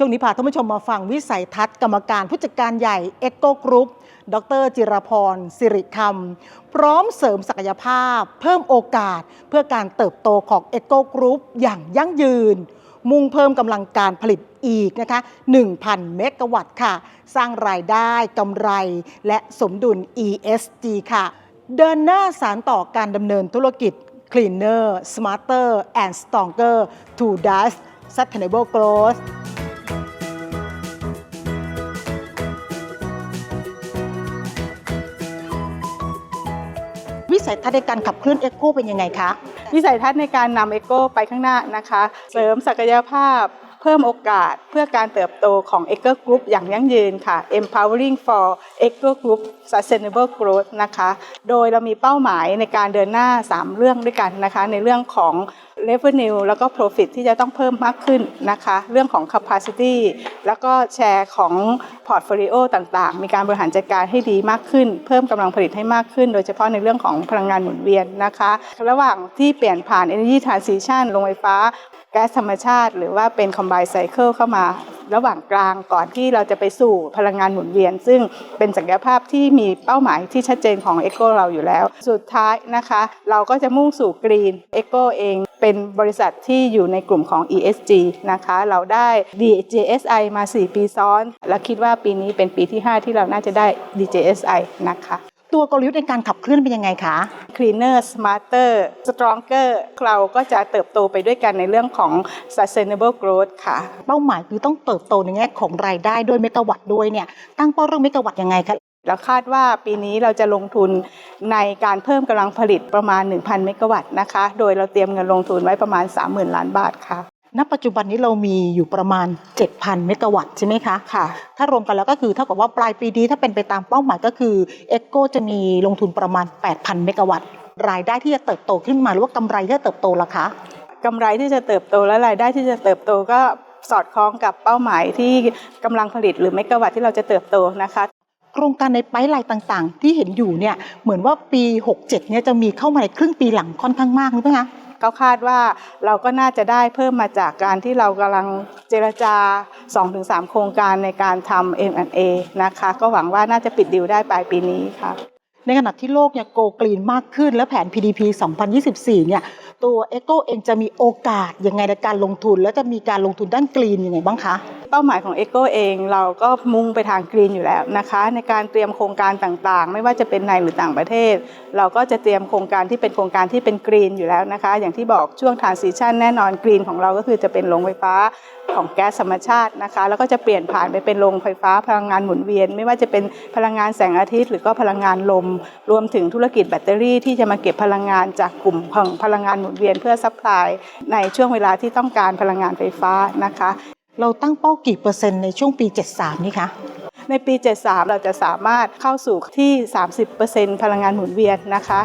ช่วงนี้พาท่านผู้ชมมาฟังวิสัยทัศน์กรรมการผู้จัดการใหญ่เอ็กโกกรุ๊ปดรจิรพรสิริคำพร้อมเสริมศักยภาพ เพิ่มโอกาสเพื่อการเติบโตของเอ็กโกกรุ๊ปอย่างยั่งยืน มุ่งเพิ่มกำลังการผลิตอีกนะคะ 1,000 เมกะวัตต์ค่ะ สร้างรายได้กำไรและสมดุล ESG ค่ะ เดินหน้าสารต่อการดำเนินธุรกิจ Cleaner Smarter and Stronger to Dash Sustainable Growth วิสัยทัศน์ในการขับเคลื่อนเอ็กโคเป็นยังไงคะ วิสัยทัศน์ในการนำเอ็กโคไปข้างหน้านะคะ เสริมศักยภาพ พิ่มโอกาสเพื่อการเติบโตของ e c o Group อย่างยั่งยืนค่ะ empowering for e c o Group sustainable growth นะคะ โดยเรามีเป้าหมายในการเดินหน้า 3 เรื่องด้วยกันนะคะ ในเรื่องของ revenue แล้วก็ profit ที่จะต้องเพิ่มมากขึ้นนะคะ เรื่องของ capacity แล้วก็แชร์ของ portfolio ต่างๆ มีการบริหารจัดการให้ดีมากขึ้น เพิ่มกำลังผลิตให้มากขึ้น โดยเฉพาะในเรื่องของพลังงานหมุนเวียนนะคะ ระหว่างที่เปลี่ยนผ่าน energy transition ลงไฟฟ้า แก๊สธรรมชาติ หรือว่าเป็น combined cycle เข้ามาระหว่างกลางก่อนที่เราจะไปสู่พลังงานหมุนเวียน ซึ่งเป็นศักยภาพที่มีเป้าหมายที่ชัดเจนของ e c o เราอยู่แล้ว สุดท้ายนะคะ เราก็จะมุ่งสู่ Green e c o เองเป็นบริษัทที่อยู่ในกลุ่มของ ESG นะคะ เราได้ DJSI มา 4 ปีซ้อน และคิดว่าปีนี้เป็นปีที่ 5 ที่เราน่าจะได้ DJSI นะคะ ตัวกลยุทธ์ในการขับเคลื่อนเป็นยังไงคะ cleaner smarter stronger เราก็จะเติบโตไปด้วยกันในเรื่องของ sustainable growth ค่ะ เป้าหมายคือต้องเติบโตในแง่ของรายได้ด้วยเมกะวัตต์ด้วยเนี่ยตั้งเป้าเรื่องเมกะวัตต์ยังไงคะเราคาดว่าปีนี้เราจะลงทุนในการเพิ่มกำลังผลิตประมาณ 1,000 เมกะวัตต์นะคะ โดยเราเตรียมเงินลงทุนไว้ประมาณ 30,000 ล้านบาทค่ะ ณปัจจุบันนี้เรามีอยู่ประมาณ 7,000 เมกะวัตต์ใช่ไหมคะค่ะ ถ้ารวมกันแล้วก็คือเท่ากับว่าปลายปีนี้ถ้าเป็นไปตามเป้าหมายก็คือเอ็กโกจะมีลงทุนประมาณ 8,000 เมกะวัตต์รายได้ที่จะเติบโตขึ้นมาหรือว่ากำไรที่จะเติบโตล่ะคะกำไรที่จะเติบโตและรายได้ที่จะเติบโตก็สอดคล้องกับเป้าหมายที่กำลังผลิตหรือเมกะวัตต์ที่เราจะเติบโตนะคะโครงการในไป์ไลน์ต่างๆ ที่เห็นอยู่เนี่ยเหมือนว่าปี 67เนี่ยจะมีเข้ามาในครึ่งปีหลังค่อนข้างมากหรือเปล่าคะ เขาคาดว่าเราก็น่าจะได้เพิ่มมาจากการที่เรากำลังเจรจา 2-3 โครงการในการทำ M&A นะคะ ก็หวังว่าน่าจะปิดดีลได้ปลายปีนี้ค่ะในขณะที่โลกเนี่ยโกกรีนมากขึ้น และแผน PDP 2024 เนี่ย ตัวเอ็กโกเองจะมีโอกาสยังไงในการลงทุน และจะมีการลงทุนด้านกรีนยังไงบ้างคะ เป้าหมายของ e c o เอง เราก็มุ่งไปทางกรีนอยู่แล้วนะคะ ในการเตรียมโครงการต่างๆ ไม่ว่าจะเป็นในหรือต่างประเทศ เราก็จะเตรียมโครงการที่เป็นโครงการที่เป็นกรีนอยู่แล้วนะคะ อย่างที่บอกช่วง transition แน่นอนกรีนของเราก็คือจะเป็นโรงไฟฟ้าของแก๊สธรรมชาตินะคะ แล้วก็จะเปลี่ยนผ่านไปเป็นโรงไฟฟ้าพลังงานหมุนเวียน ไม่ว่าจะเป็นพลังงานแสงอาทิตย์ หรือก็พลังงานลม รวมถึงธุรกิจแบตเตอรี่ที่จะมาเก็บพลังงานจากกลุ่มของพลังงานหมุนเวียนเพื่อซัพพลายในช่วงเวลาที่ต้องการพลังงานไฟฟ้านะคะ เราตั้งเป้ากี่เปอร์เซ็นต์ในช่วงปี 73 นี่คะ ในปี 73 เราจะสามารถเข้าสู่ที่ 30%พลังงานหมุนเวียนนะคะ